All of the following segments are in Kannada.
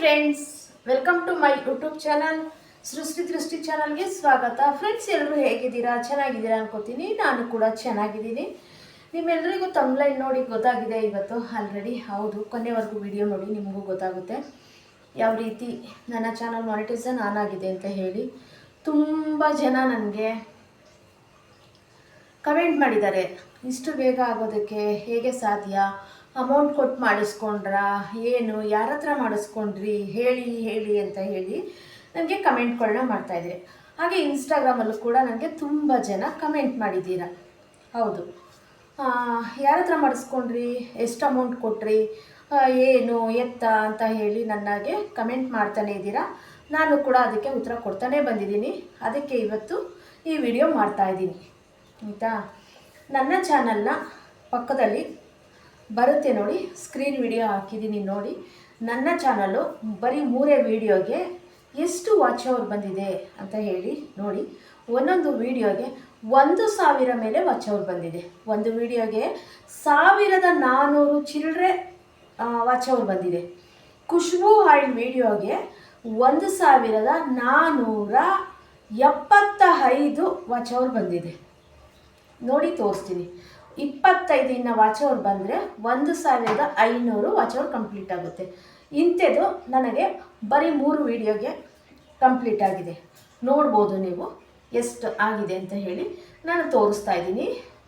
Friends welcome to my YouTube channel Srishti Drishti ಚಾನಲ್ಗೆ ಸ್ವಾಗತ. ಫ್ರೆಂಡ್ಸ್ ಎಲ್ಲರೂ ಹೇಗಿದ್ದೀರಾ? ಚೆನ್ನಾಗಿದ್ದೀರಾ ಅನ್ಕೋತೀನಿ. ನಾನು ಕೂಡ ಚೆನ್ನಾಗಿದ್ದೀನಿ. ನಿಮ್ಮೆಲ್ಲರಿಗೂ ತಮ್ಲೈನ್ ನೋಡಿ ಗೊತ್ತಾಗಿದೆ ಇವತ್ತು ಆಲ್ರೆಡಿ ಹೌದು, ಕೊನೆವರೆಗೂ ವಿಡಿಯೋ ನೋಡಿ ನಿಮಗೂ ಗೊತ್ತಾಗುತ್ತೆ. ಯಾವ ರೀತಿ ನನ್ನ ಚಾನಲ್ ಮಾನಿಟೈಸನ್ ಆನ್ ಆಗಿದೆ ಅಂತ ಹೇಳಿ. ತುಂಬ ಜನ ನನಗೆ ಕಮೆಂಟ್ ಮಾಡಿದ್ದಾರೆ. ಇಷ್ಟು ಬೇಗ ಆಗೋದಕ್ಕೆ ಹೇಗೆ ಸಾಧ್ಯ? ಅಮೌಂಟ್ ಕೊಟ್ಟು ಮಾಡಿಸ್ಕೊಂಡ್ರಾ, ಏನು, ಯಾರ ಹತ್ರ ಮಾಡಿಸ್ಕೊಂಡ್ರಿ, ಹೇಳಿ ಹೇಳಿ ಅಂತ ಹೇಳಿ ನನಗೆ ಕಮೆಂಟ್ಗಳನ್ನ ಮಾಡ್ತಾಯಿದ್ದಾರೆ ಹಾಗೆ ಇನ್ಸ್ಟಾಗ್ರಾಮಲ್ಲೂ ಕೂಡ ನನಗೆ ತುಂಬ ಜನ ಕಮೆಂಟ್ ಮಾಡಿದ್ದೀರ. ಹೌದು. ಯಾರ ಹತ್ರ ಮಾಡಿಸ್ಕೊಂಡ್ರಿ, ಎಷ್ಟು ಅಮೌಂಟ್ ಕೊಟ್ರಿ ಏನು, ಎತ್ತ ಅಂತ ಹೇಳಿ ನನಗೆ ಕಮೆಂಟ್ ಮಾಡ್ತಾನೆ ಇದ್ದೀರಾ. ನಾನು ಕೂಡ ಅದಕ್ಕೆ ಉತ್ತರ ಕೊಡ್ತಾನೇ ಬಂದಿದ್ದೀನಿ. ಅದಕ್ಕೆ ಇವತ್ತು ಈ ವಿಡಿಯೋ ಮಾಡ್ತಾ ಇದ್ದೀನಿ. ಆಯಿತಾ? ನನ್ನ ಚಾನಲ್ನ ಪಕ್ಕದಲ್ಲಿ ಬರುತ್ತೆ ನೋಡಿ ಸ್ಕ್ರೀನ್ ವಿಡಿಯೋ ಹಾಕಿದ್ದೀನಿ ನೋಡಿ. ನನ್ನ ಚಾನಲ್ಲು ಬರೀ ಮೂರೇ ವಿಡಿಯೋಗೆ ಎಷ್ಟು ವಾಚ್ ಅವರ್ ಬಂದಿದೆ ಅಂತ ಹೇಳಿ ನೋಡಿ. ಒಂದೊಂದು ವಿಡಿಯೋಗೆ ಒಂದು ಸಾವಿರ ಮೇಲೆ ವಾಚ್ ಅವರ್ ಬಂದಿದೆ. ಒಂದು ವಿಡಿಯೋಗೆ ಸಾವಿರದ ನಾನ್ನೂರು ಚಿಲ್ಡ್ರೆ ವಾಚ್ ಅವರ್ ಬಂದಿದೆ. ಖುಷ್ಬು ಆಯಿಲ್ ವಿಡಿಯೋಗೆ ಒಂದು ಸಾವಿರದ ನಾನ್ನೂರ ಎಪ್ಪತ್ತ ಐದು ವಾಚ್ ಅವರ್ ಬಂದಿದೆ. ನೋಡಿ ತೋರಿಸ್ತೀನಿ. ಇಪ್ಪತ್ತೈದು ಇನ್ನು ವಾಚ್ ಅವ್ರು ಬಂದರೆ ಒಂದು ಸಾವಿರದ ಐನೂರು ವಾಚ್ ಅವ್ರು ಕಂಪ್ಲೀಟ್ ಆಗುತ್ತೆ. ಇಂಥದ್ದು ನನಗೆ ಬರೀ ಮೂರು ವೀಡಿಯೋಗೆ ಕಂಪ್ಲೀಟ್ ಆಗಿದೆ. ನೋಡ್ಬೋದು ನೀವು ಎಷ್ಟು ಆಗಿದೆ ಅಂತ ಹೇಳಿ ನಾನು ತೋರಿಸ್ತಾ ಇದ್ದೀನಿ.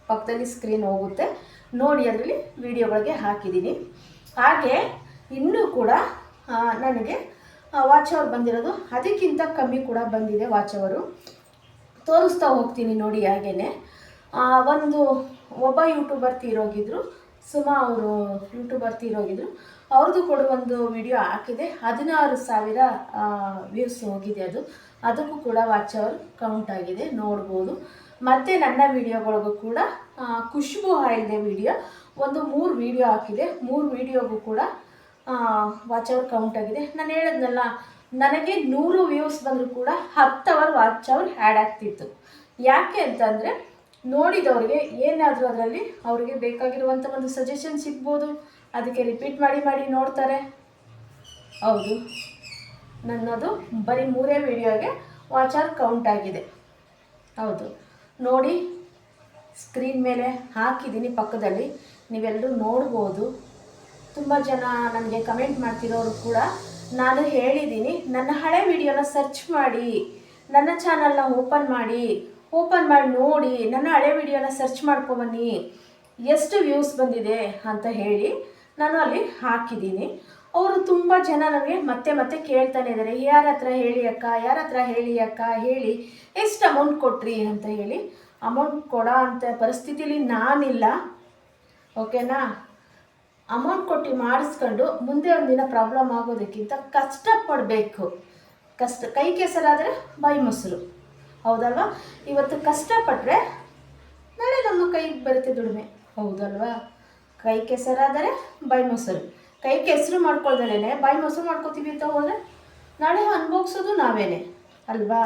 ಪಕ್ಕದಲ್ಲಿ ಸ್ಕ್ರೀನ್ ಹೋಗುತ್ತೆ. ನೋಡಿ ಅದರಲ್ಲಿ ವೀಡಿಯೋಗಳಿಗೆ ಹಾಕಿದ್ದೀನಿ. ಹಾಗೆ ಇನ್ನೂ ಕೂಡ ನನಗೆ ವಾಚ್ ಬಂದಿರೋದು ಅದಕ್ಕಿಂತ ಕಮ್ಮಿ ಕೂಡ ಬಂದಿದೆ ವಾಚ್ ಅವರು ತೋರಿಸ್ತಾ ಹೋಗ್ತೀನಿ ನೋಡಿ ಹಾಗೇನೆ. ಆ, ಒಂದು ಒಬ್ಬ ಯೂಟ್ಯೂಬರ್ ತೀರೋಗಿದ್ರು, ಸುಮಾ ಅವರು ಯೂಟ್ಯೂಬರ್ ತೀರೋಗಿದ್ರು. ಅವ್ರದ್ದು ಕೂಡ ಒಂದು ವಿಡಿಯೋ ಹಾಕಿದೆ. ಹದಿನಾರು ಸಾವಿರ ವ್ಯೂಸ್ ಹೋಗಿದೆ ಅದು. ಅದಕ್ಕೂ ಕೂಡ ವಾಚ್ ಅವರ್ ಕೌಂಟ್ ಆಗಿದೆ. ನೋಡ್ಬೋದು. ಮತ್ತು ನನ್ನ ವಿಡಿಯೋಗಳಿಗೂ ಕೂಡ ಖುಷ್ಬು ಆಯಿಲ್ದೆ ವಿಡಿಯೋ ಒಂದು ಮೂರು ವಿಡಿಯೋ ಹಾಕಿದೆ. ಮೂರು ವಿಡಿಯೋಗೂ ಕೂಡ ವಾಚ್ ಅವರ್ ಕೌಂಟ್ ಆಗಿದೆ. ನಾನು ಹೇಳಿದ್ನಲ್ಲ, ನನಗೆ ನೂರು ವ್ಯೂಸ್ ಬಂದರೂ ಕೂಡ ಹತ್ತು ಅವರ್ ವಾಚ್ ಅವರ್ ಆ್ಯಡ್ ಆಗ್ತಿತ್ತು. ಯಾಕೆ ಅಂತಂದರೆ ನೋಡಿದವ್ರಿಗೆ ಏನಾದರೂ ಅದರಲ್ಲಿ ಅವರಿಗೆ ಬೇಕಾಗಿರುವಂಥ ಒಂದು ಸಜೆಷನ್ ಸಿಗ್ಬೋದು. ಅದಕ್ಕೆ ರಿಪೀಟ್ ಮಾಡಿ ಮಾಡಿ ನೋಡ್ತಾರೆ. ಹೌದು. ನನ್ನದು ಬರೀ ಮೂರೇ ವಿಡಿಯೋಗೆ ಆರ್ ಕೌಂಟ್ ಆಗಿದೆ. ಹೌದು. ನೋಡಿ ಸ್ಕ್ರೀನ್ ಮೇಲೆ ಹಾಕಿದ್ದೀನಿ ಪಕ್ಕದಲ್ಲಿ. ನೀವೆಲ್ಲರೂ ನೋಡ್ಬೋದು. ತುಂಬ ಜನ ನನಗೆ ಕಮೆಂಟ್ ಮಾಡ್ತಿರೋರು ಕೂಡ ನಾನು ಹೇಳಿದ್ದೀನಿ. ನನ್ನ ಹಳೆ ವಿಡಿಯೋನ ಸರ್ಚ್ ಮಾಡಿ. ನನ್ನ ಚಾನಲ್ನ ಓಪನ್ ಮಾಡಿ. ಓಪನ್ ಮಾಡಿ ನೋಡಿ, ನನ್ನ ಹಳೆ ವಿಡಿಯೋನ ಸರ್ಚ್ ಮಾಡ್ಕೊಂಬನ್ನಿ. ಎಷ್ಟು ವ್ಯೂಸ್ ಬಂದಿದೆ ಅಂತ ಹೇಳಿ ನಾನು ಅಲ್ಲಿ ಹಾಕಿದ್ದೀನಿ. ಅವರು ತುಂಬ ಜನ ನನಗೆ ಮತ್ತೆ ಮತ್ತೆ ಕೇಳ್ತಾನೆ ಇದ್ದಾರೆ. ಯಾರ ಹತ್ರ ಹೇಳಿ ಅಕ್ಕ, ಯಾರ ಹತ್ರ ಹೇಳಿ ಅಕ್ಕ, ಹೇಳಿ ಎಷ್ಟು ಅಮೌಂಟ್ ಕೊಟ್ರಿ ಅಂತ ಹೇಳಿ. ಅಮೌಂಟ್ ಕೊಡೋ ಅಂತ ಪರಿಸ್ಥಿತಿಲಿ ನಾನಿಲ್ಲ. ಓಕೆನಾ ಅಮೌಂಟ್ ಕೊಟ್ಟು ಮಾಡಿಸ್ಕೊಂಡು ಮುಂದೆ ಒಂದಿನ ಪ್ರಾಬ್ಲಮ್ ಆಗೋದಕ್ಕಿಂತ ಕಷ್ಟಪಡಬೇಕು. ಕಷ್ಟ, ಕೈ ಕೆಸರಾದರೆ ಬಾಯಿ ಮೊಸರು. ಹೌದಲ್ವಾ? ಇವತ್ತು ಕಷ್ಟಪಟ್ಟರೆ ನಾಳೆ ನಮ್ಮ ಕೈಗೆ ಬರುತ್ತೆ ದುಡಿಮೆ. ಹೌದಲ್ವಾ? ಕೈ ಕೆಸರಾದರೆ ಬಾಯಿ ಮೊಸರು. ಕೈ ಕೆಸರು ಮಾಡ್ಕೊಳ್ದಲೇ ಬಾಯಿ ಮೊಸರು ಮಾಡ್ಕೋತೀವಿ ಅಂತ ಹೋದರೆ ನಾಳೆ ಅನುಭವಿಸೋದು ನಾವೇನೆ, ಅಲ್ವಾ?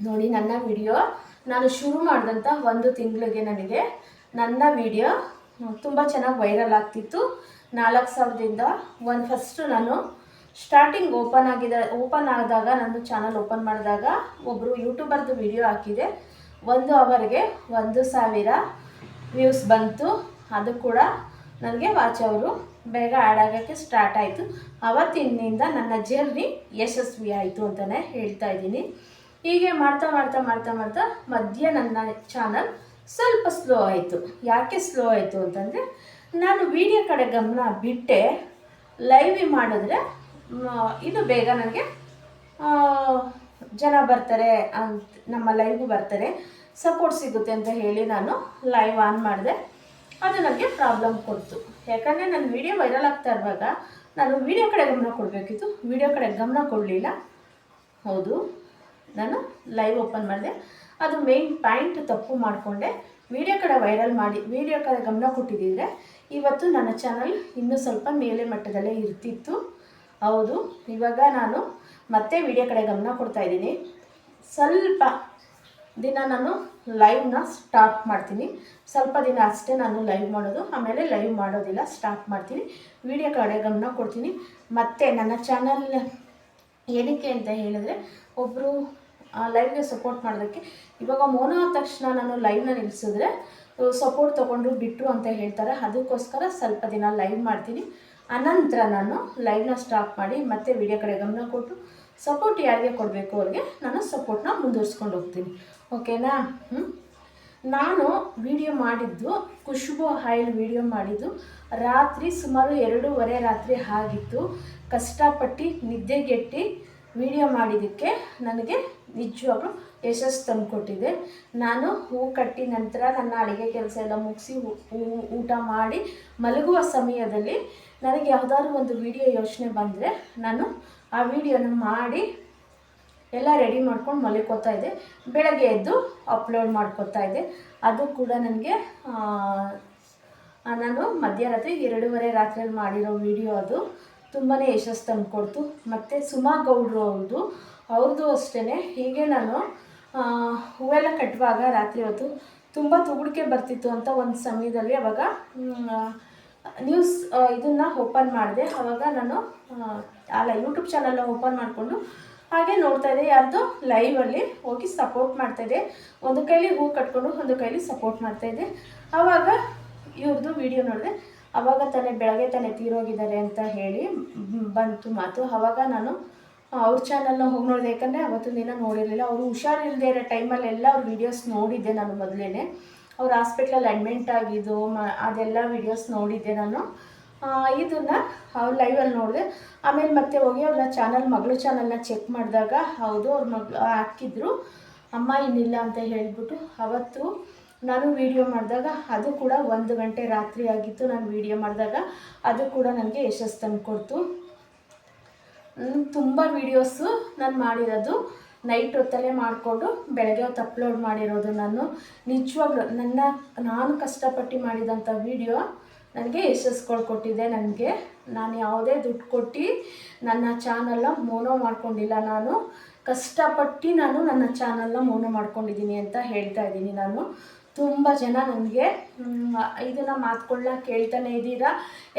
ನೋಡಿ, ನನ್ನ ವಿಡಿಯೋ ನಾನು ಶುರು ಮಾಡಿದಂಥ ಒಂದು ತಿಂಗಳಿಗೆ ನನಗೆ ನನ್ನ ವಿಡಿಯೋ ತುಂಬ ಚೆನ್ನಾಗಿ ವೈರಲ್ ಆಗ್ತಿತ್ತು. ನಾಲ್ಕು ಸಾವಿರದಿಂದ ಒಂದು ಫಸ್ಟು ನಾನು ಸ್ಟಾರ್ಟಿಂಗ್ ಓಪನ್ ಆಗಿದೆ. ಓಪನ್ ಆದಾಗ ನಂದು ಚಾನಲ್ ಓಪನ್ ಮಾಡಿದಾಗ ಒಬ್ಬರು ಯೂಟ್ಯೂಬರ್ದು ವಿಡಿಯೋ ಹಾಕಿದೆ. ಒಂದು ಅವರ್ಗೆ ಒಂದು ಸಾವಿರ ವ್ಯೂಸ್ ಬಂತು. ಅದು ಕೂಡ ನನಗೆ ವಾಚ್ ಅವರು ಬೇಗ ಆ್ಯಡ್ ಆಗೋಕ್ಕೆ ಸ್ಟಾರ್ಟ್ ಆಯಿತು. ಅವತ್ತಿನಿಂದ ನನ್ನ ಜರ್ನಿ ಯಶಸ್ವಿ ಆಯಿತು ಅಂತಲೇ ಹೇಳ್ತಾ ಇದ್ದೀನಿ. ಹೀಗೆ ಮಾಡ್ತಾ ಮಾಡ್ತಾ ಮಾಡ್ತಾ ಮಾಡ್ತಾ ಮಧ್ಯ ನನ್ನ ಚಾನಲ್ ಸ್ವಲ್ಪ ಸ್ಲೋ ಆಯಿತು. ಯಾಕೆ ಸ್ಲೋ ಆಯಿತು ಅಂತಂದರೆ, ನಾನು ವಿಡಿಯೋ ಕಡೆ ಗಮನ ಬಿಟ್ಟೆ ಲೈವ್ ಮಾಡಿದ್ರೆ ಇದು ಬೇಗ ನನಗೆ ಜನ ಬರ್ತಾರೆ ಅಂತ, ನಮ್ಮ ಲೈವ್ಗೂ ಬರ್ತಾರೆ. ಸಪೋರ್ಟ್ ಸಿಗುತ್ತೆ ಅಂತ ಹೇಳಿ ನಾನು ಲೈವ್ ಆನ್ ಮಾಡಿದೆ. ಅದು ನನಗೆ ಪ್ರಾಬ್ಲಮ್ ಕೊಡ್ತು. ಯಾಕಂದರೆ ನನ್ನ ವಿಡಿಯೋ ವೈರಲ್ ಆಗ್ತಾ ಇರುವಾಗ ನಾನು ವಿಡಿಯೋ ಕಡೆ ಗಮನ ಕೊಡಬೇಕಿತ್ತು. ವಿಡಿಯೋ ಕಡೆ ಗಮನ ಕೊಡಲಿಲ್ಲ. ಹೌದು, ನಾನು ಲೈವ್ ಓಪನ್ ಮಾಡಿದೆ. ಅದು ಮೇನ್ ಪಾಯಿಂಟ್ ತಪ್ಪು ಮಾಡಿಕೊಂಡೆ. ವಿಡಿಯೋ ಕಡೆ ವೈರಲ್ ಮಾಡಿ ವಿಡಿಯೋ ಕಡೆ ಗಮನ ಕೊಟ್ಟಿದ್ದಿದ್ರೆ ಇವತ್ತು ನನ್ನ ಚಾನಲ್ ಇನ್ನೂ ಸ್ವಲ್ಪ ಮೇಲೆ ಮಟ್ಟದಲ್ಲೇ ಇರ್ತಿತ್ತು. ಹೌದು. ಇವಾಗ ನಾನು ಮತ್ತೆ ವಿಡಿಯೋ ಕಡೆ ಗಮನ ಕೊಡ್ತಾ ಇದ್ದೀನಿ. ಸ್ವಲ್ಪ ದಿನ ನಾನು ಲೈವ್ನ ಸ್ಟಾರ್ಟ್ ಮಾಡ್ತೀನಿ. ಸ್ವಲ್ಪ ದಿನ ಅಷ್ಟೇ ನಾನು ಲೈವ್ ಮಾಡೋದು. ಆಮೇಲೆ ಲೈವ್ ಮಾಡೋದಿಲ್ಲ ಸ್ಟಾಪ್ ಮಾಡ್ತೀನಿ. ವಿಡಿಯೋ ಕಡೆ ಗಮನ ಕೊಡ್ತೀನಿ. ಮತ್ತು ನನ್ನ ಚಾನಲ್ ಏನಕ್ಕೆ ಅಂತ ಹೇಳಿದ್ರೆ ಒಬ್ಬರು ಲೈವ್ಗೆ ಸಪೋರ್ಟ್ ಮಾಡೋದಕ್ಕೆ ಇವಾಗ ಮೋನ ತಕ್ಷಣ ನಾನು ಲೈವ್ನ ನಿಲ್ಲಿಸಿದ್ರೆ ಸಪೋರ್ಟ್ ತೊಗೊಂಡು ಬಿಟ್ಟರು ಅಂತ ಹೇಳ್ತಾರೆ. ಅದಕ್ಕೋಸ್ಕರ ಸ್ವಲ್ಪ ದಿನ ಲೈವ್ ಮಾಡ್ತೀನಿ. ಅನಂತರ ನಾನು ಲೈವ್ನ ಸ್ಟಾಪ್ ಮಾಡಿ ಮತ್ತೆ ವಿಡಿಯೋ ಕಡೆ ಗಮನ ಕೊಟ್ಟು ಸಪೋರ್ಟ್ ಯಾರಿಗೆ ಕೊಡಬೇಕು ಅವ್ರಿಗೆ ನಾನು ಸಪೋರ್ಟ್ನ ಮುಂದುವರ್ಸ್ಕೊಂಡು ಹೋಗ್ತೀನಿ. ಓಕೆನಾ ನಾನು ವಿಡಿಯೋ ಮಾಡಿದ್ದು, ಖುಷ್ಬು ಆಯಿಲ್ ವಿಡಿಯೋ ಮಾಡಿದ್ದು ರಾತ್ರಿ ಸುಮಾರು ಎರಡೂವರೆ ರಾತ್ರಿ ಆಗಿತ್ತು. ಕಷ್ಟಪಟ್ಟು ನಿದ್ದೆಗೆಟ್ಟು ವಿಡಿಯೋ ಮಾಡಿದ್ದಕ್ಕೆ ನನಗೆ ನಿಜವಾಗ್ಲೂ ಯಶಸ್ಸು ತಂದುಕೊಟ್ಟಿದೆ. ನಾನು ಹೂ ಕಟ್ಟಿ ನಂತರ ನನ್ನ ಅಡುಗೆ ಕೆಲಸ ಎಲ್ಲ ಮುಗಿಸಿ ಊಟ ಮಾಡಿ ಮಲಗುವ ಸಮಯದಲ್ಲಿ ನನಗೆ ಯಾವುದಾದ್ರು ಒಂದು ವಿಡಿಯೋ ಯೋಚನೆ ಬಂದರೆ ನಾನು ಆ ವಿಡಿಯೋನ ಮಾಡಿ ಎಲ್ಲ ರೆಡಿ ಮಾಡ್ಕೊಂಡು ಮಲಿಕೋತಾ ಇದ್ದೆ. ಬೆಳಗ್ಗೆ ಎದ್ದು ಅಪ್ಲೋಡ್ ಮಾಡ್ಕೋತಾ ಇದ್ದೆ. ಅದು ಕೂಡ ನನಗೆ ನಾನು ಮಧ್ಯರಾತ್ರಿ ಎರಡೂವರೆ ರಾತ್ರಿಯಲ್ಲಿ ಮಾಡಿರೋ ವಿಡಿಯೋ ಅದು. ತುಂಬಾ ಯಶಸ್ಸು ತಂದುಕೊಡ್ತು ಮತ್ತು ಸುಮಾ ಗೌಡ್ರು ಅವ್ರದ್ದು ಅವ್ರದ್ದು ಅಷ್ಟೇ ಹೀಗೆ ನಾನು ಹೂವೆಲ್ಲ ಕಟ್ಟುವಾಗ ರಾತ್ರಿ ಹೊತ್ತು ತುಂಬ ತುಗುಡಿಕೆ ಬರ್ತಿತ್ತು ಅಂತ ಒಂದು ಸಮಯದಲ್ಲಿ ಅವಾಗ ನ್ಯೂಸ್ ಇದನ್ನು ಓಪನ್ ಮಾಡಿದೆ. ಆವಾಗ ನಾನು ಅಲ್ಲ ಯೂಟ್ಯೂಬ್ ಚಾನಲ್ನ ಓಪನ್ ಮಾಡಿಕೊಂಡು ಹಾಗೆ ನೋಡ್ತಾ ಇದೆ ಯಾರ್ದು ಲೈವಲ್ಲಿ ಹೋಗಿ ಸಪೋರ್ಟ್ ಮಾಡ್ತಾ ಇದೆ ಒಂದು ಕೈಲಿ ಹೂ ಕಟ್ಕೊಂಡು ಒಂದು ಕೈಲಿ ಸಪೋರ್ಟ್ ಮಾಡ್ತಾ ಇದೆ ಆವಾಗ ಇವ್ರದ್ದು ವಿಡಿಯೋ ನೋಡಿದೆ. ಆವಾಗ ತಾನೇ ಬೆಳಗ್ಗೆ ತಾನೇ ತೀರೋಗಿದ್ದಾರೆ ಅಂತ ಹೇಳಿ ಬಂತು ಮಾತು. ಆವಾಗ ನಾನು ಅವ್ರ ಚಾನಲ್ನ ಹೋಗಿ ನೋಡಿದೆ. ಯಾಕಂದರೆ ಅವತ್ತು ದಿನ ನೋಡಿರಲಿಲ್ಲ. ಅವರು ಹುಷಾರಿಲ್ಲದೆ ಇರೋ ಟೈಮಲ್ಲೆಲ್ಲ ಅವ್ರ ವೀಡಿಯೋಸ್ ನೋಡಿದ್ದೆ ನಾನು ಮೊದಲೇ ಅವ್ರು ಹಾಸ್ಪಿಟ್ಲಲ್ಲಿ ಅಡ್ಮಿಂಟ್ ಆಗಿದ್ದು, ಮ, ಅದೆಲ್ಲ ವಿಡಿಯೋಸ್ ನೋಡಿದ್ದೆ ನಾನು. ಇದನ್ನು ಅವ್ರು ಲೈವಲ್ಲಿ ನೋಡಿದೆ. ಆಮೇಲೆ ಮತ್ತೆ ಹೋಗಿ ಅವ್ರ ಚಾನಲ್ ಮಗಳು ಚಾನಲ್ನ ಚೆಕ್ ಮಾಡಿದಾಗ ಹೌದು, ಅವ್ರ ಮಗಳು ಹಾಕಿದ್ರು. ಅಮ್ಮ ಇನ್ನಿಲ್ಲ ಅಂತ ಹೇಳಿಬಿಟ್ಟು ಅವತ್ತು ನಾನು ವೀಡಿಯೋ ಮಾಡಿದಾಗ ಅದು ಕೂಡ ಒಂದು ಗಂಟೆ ರಾತ್ರಿ ಆಗಿತ್ತು ನಾನು ವೀಡಿಯೋ ಮಾಡಿದಾಗ. ಅದು ಕೂಡ ನನಗೆ ಯಶಸ್ಸು ತಂದು ಕೊಡ್ತು ತುಂಬ ವೀಡಿಯೋಸು ನಾನು ಮಾಡಿರೋದು. ನೈಟ್ ಹೊತ್ತಲ್ಲೇ ಮಾಡಿಕೊಂಡು ಬೆಳಗ್ಗೆ ಹೊತ್ತು ಅಪ್ಲೋಡ್ ಮಾಡಿರೋದು ನಾನು. ನಿಜವಾಗ್ಲೂ ನನ್ನ, ನಾನು ಕಷ್ಟಪಟ್ಟು ಮಾಡಿದಂಥ ವಿಡಿಯೋ ನನಗೆ ಯಶಸ್ಗಳು ಕೊಟ್ಟಿದೆ ನನಗೆ. ನಾನು ಯಾವುದೇ ದುಡ್ಡು ಕೊಟ್ಟು ನನ್ನ ಚಾನಲ್ನ ಮೋನೋ ಮಾಡ್ಕೊಂಡಿಲ್ಲ ನಾನು. ಕಷ್ಟಪಟ್ಟು ನಾನು ನನ್ನ ಚಾನಲ್ನ ಮೋನೋ ಮಾಡ್ಕೊಂಡಿದ್ದೀನಿ ಅಂತ ಹೇಳ್ತಾ ಇದ್ದೀನಿ ನಾನು. ತುಂಬ ಜನ ನನಗೆ ಇದನ್ನು ಮಾತುಗಳನ್ನ ಕೇಳ್ತಾನೆ ಇದ್ದೀರಾ.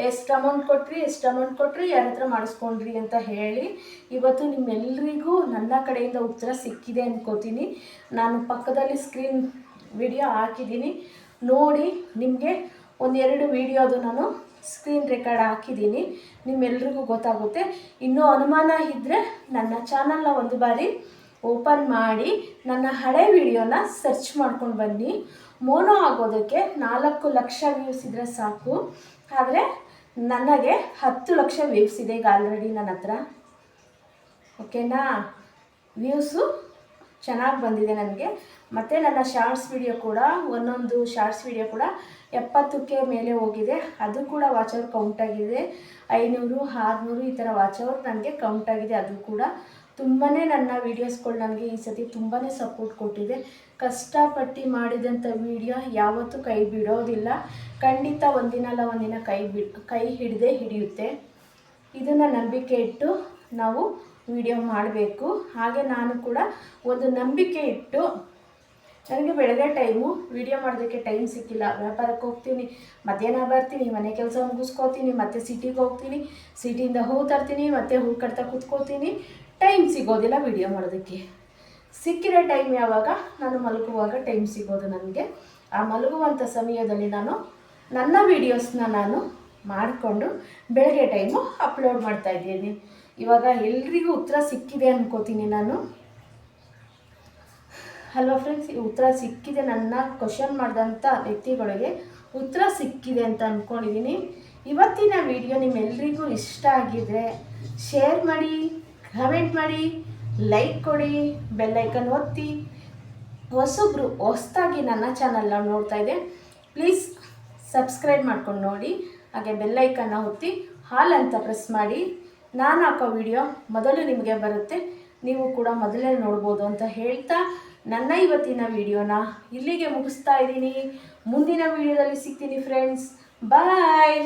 ಎಷ್ಟು ಅಮೌಂಟ್ ಕೊಟ್ರಿ, ಎಷ್ಟು ಅಮೌಂಟ್ ಕೊಟ್ರಿ, ಯಾರ ಹತ್ರ ಮಾಡಿಸ್ಕೊಂಡ್ರಿ ಅಂತ ಹೇಳಿ. ಇವತ್ತು ನಿಮ್ಮೆಲ್ಲರಿಗೂ ನನ್ನ ಕಡೆಯಿಂದ ಉತ್ತರ ಸಿಕ್ಕಿದೆ ಅಂದ್ಕೋತೀನಿ ನಾನು ಪಕ್ಕದಲ್ಲಿ ಸ್ಕ್ರೀನ್ ವಿಡಿಯೋ ಹಾಕಿದ್ದೀನಿ. ನೋಡಿ, ನಿಮಗೆ ಒಂದೆರಡು ವಿಡಿಯೋದು ನಾನು ಸ್ಕ್ರೀನ್ ರೆಕಾರ್ಡ್ ಹಾಕಿದ್ದೀನಿ. ನಿಮ್ಮೆಲ್ರಿಗೂ ಗೊತ್ತಾಗುತ್ತೆ. ಇನ್ನೂ ಅನುಮಾನ ಇದ್ದರೆ ನನ್ನ ಚಾನಲ್ನ ಒಂದು ಬಾರಿ ಓಪನ್ ಮಾಡಿ ನನ್ನ ಹಳೆ ವಿಡಿಯೋನ ಸರ್ಚ್ ಮಾಡ್ಕೊಂಡು ಬನ್ನಿ. ಮೋನೋ ಆಗೋದಕ್ಕೆ ನಾಲ್ಕು ಲಕ್ಷ ವ್ಯೂಸ್ ಇದ್ದರೆ ಸಾಕು. ಆದರೆ ನನಗೆ ಹತ್ತು ಲಕ್ಷ ವ್ಯೂಸ್ ಇದೆ ಈಗ ಆಲ್ರೆಡಿ ನನ್ನ ಹತ್ರ. ಓಕೆನಾ ವ್ಯೂಸು ಚೆನ್ನಾಗಿ ಬಂದಿದೆ ನನಗೆ. ಮತ್ತು ನನ್ನ ಶಾರ್ಟ್ಸ್ ವಿಡಿಯೋ ಕೂಡ, ಒಂದೊಂದು ಶಾರ್ಟ್ಸ್ ವಿಡಿಯೋ ಕೂಡ ಎಪ್ಪತ್ತಕ್ಕೆ ಮೇಲೆ ಹೋಗಿದೆ. ಅದು ಕೂಡ ವಾಚ್ ಅವರ್ ಕೌಂಟ್ ಆಗಿದೆ. ಐನೂರು, ಆರುನೂರು ಈ ಥರ ವಾಚ್ ಅವರ್ ನನಗೆ ಕೌಂಟ್ ಆಗಿದೆ. ಅದು ಕೂಡ ತುಂಬಾ ನನ್ನ ವೀಡಿಯೋಸ್ಗಳು ನನಗೆ ಈ ಸತಿ ತುಂಬಾ ಸಪೋರ್ಟ್ ಕೊಟ್ಟಿದೆ. ಕಷ್ಟಪಟ್ಟು ಮಾಡಿದಂಥ ವೀಡಿಯೋ ಯಾವತ್ತೂ ಕೈ ಬಿಡೋದಿಲ್ಲ. ಖಂಡಿತ ಒಂದಿನ ಅಲ್ಲ, ಒಂದಿನ ಕೈ ಬಿ, ಕೈ ಹಿಡಿದೇ ಹಿಡಿಯುತ್ತೆ. ಇದನ್ನು ನಂಬಿಕೆ ಇಟ್ಟು ನಾವು ವಿಡಿಯೋ ಮಾಡಬೇಕು. ಹಾಗೆ ನಾನು ಕೂಡ ಒಂದು ನಂಬಿಕೆ ಇಟ್ಟು ನನಗೆ ಬೆಳಗ್ಗೆ ಟೈಮು ವಿಡಿಯೋ ಮಾಡೋದಕ್ಕೆ ಟೈಮ್ ಸಿಕ್ಕಿಲ್ಲ. ವ್ಯಾಪಾರಕ್ಕೆ ಹೋಗ್ತೀನಿ, ಮಧ್ಯಾಹ್ನ ಬರ್ತೀನಿ, ಮನೆ ಕೆಲಸ ಮುಗಿಸ್ಕೋತೀನಿ, ಮತ್ತೆ ಸಿಟಿಗೆ ಹೋಗ್ತೀನಿ ಸಿಟಿಯಿಂದ ಹೂ ತರ್ತೀನಿ, ಮತ್ತೆ ಹೂ ಕಟ್ತಾ ಕೂತ್ಕೋತೀನಿ. ಟೈಮ್ ಸಿಗೋದಿಲ್ಲ ವಿಡಿಯೋ ಮಾಡೋದಕ್ಕೆ. ಸಿಕ್ಕಿರೋ ಟೈಮ್ ಯಾವಾಗ? ನಾನು ಮಲಗುವಾಗ ಟೈಮ್ ಸಿಗೋದು ನನಗೆ. ಆ ಮಲಗುವಂಥ ಸಮಯದಲ್ಲಿ ನಾನು ನನ್ನ ವೀಡಿಯೋಸ್ನ ನಾನು ಮಾಡಿಕೊಂಡು ಬೆಳಗ್ಗೆ ಟೈಮು ಅಪ್ಲೋಡ್ ಮಾಡ್ತಾ ಇದ್ದೀನಿ. ಇವಾಗ ಎಲ್ರಿಗೂ ಉತ್ತರ ಸಿಕ್ಕಿದೆ ಅನ್ಕೋತೀನಿ ನಾನು. ಹಲೋ ಫ್ರೆಂಡ್ಸ್ ಈ ಉತ್ತರ ಸಿಕ್ಕಿದೆ ನನ್ನ ಕ್ವಶನ್ ಮಾಡಿದಂಥ ವ್ಯಕ್ತಿಗಳಿಗೆ ಉತ್ತರ ಸಿಕ್ಕಿದೆ ಅಂತ ಅಂದ್ಕೊಂಡಿದ್ದೀನಿ ಇವತ್ತಿನ ವಿಡಿಯೋ ನಿಮ್ಮೆಲ್ರಿಗೂ ಇಷ್ಟ ಆಗಿದ್ರೆ ಶೇರ್ ಮಾಡಿ. ಕಮೆಂಟ್ ಮಾಡಿ ಲೈಕ್ ಕೊಡಿ ಬೆಲ್ಲೈಕನ್ ಒತ್ತಿ. ಹೊಸೊಬ್ರು ಹೊಸದಾಗಿ ನನ್ನ ಚಾನಲ್ನ ನೋಡ್ತಾ ಇದೆ ಪ್ಲೀಸ್ ಸಬ್ಸ್ಕ್ರೈಬ್ ಮಾಡ್ಕೊಂಡು ನೋಡಿ. ಹಾಗೆ ಬೆಲ್ಲೈಕನ್ನ ಒತ್ತಿ, ಹಾಲ್ ಅಂತ ಪ್ರೆಸ್ ಮಾಡಿ. ನಾನು ಹಾಕೋ ವಿಡಿಯೋ ಮೊದಲು ನಿಮಗೆ ಬರುತ್ತೆ. ನೀವು ಕೂಡ ಮೊದಲೇ ನೋಡ್ಬೋದು ಅಂತ ಹೇಳ್ತಾ, ನನ್ನ ಇವತ್ತಿನ ವಿಡಿಯೋನ ಇಲ್ಲಿಗೆ ಮುಗಿಸ್ತಾ ಇದ್ದೀನಿ. ಮುಂದಿನ ವಿಡಿಯೋದಲ್ಲಿ ಸಿಗ್ತೀನಿ ಫ್ರೆಂಡ್ಸ್ ಬಾಯ್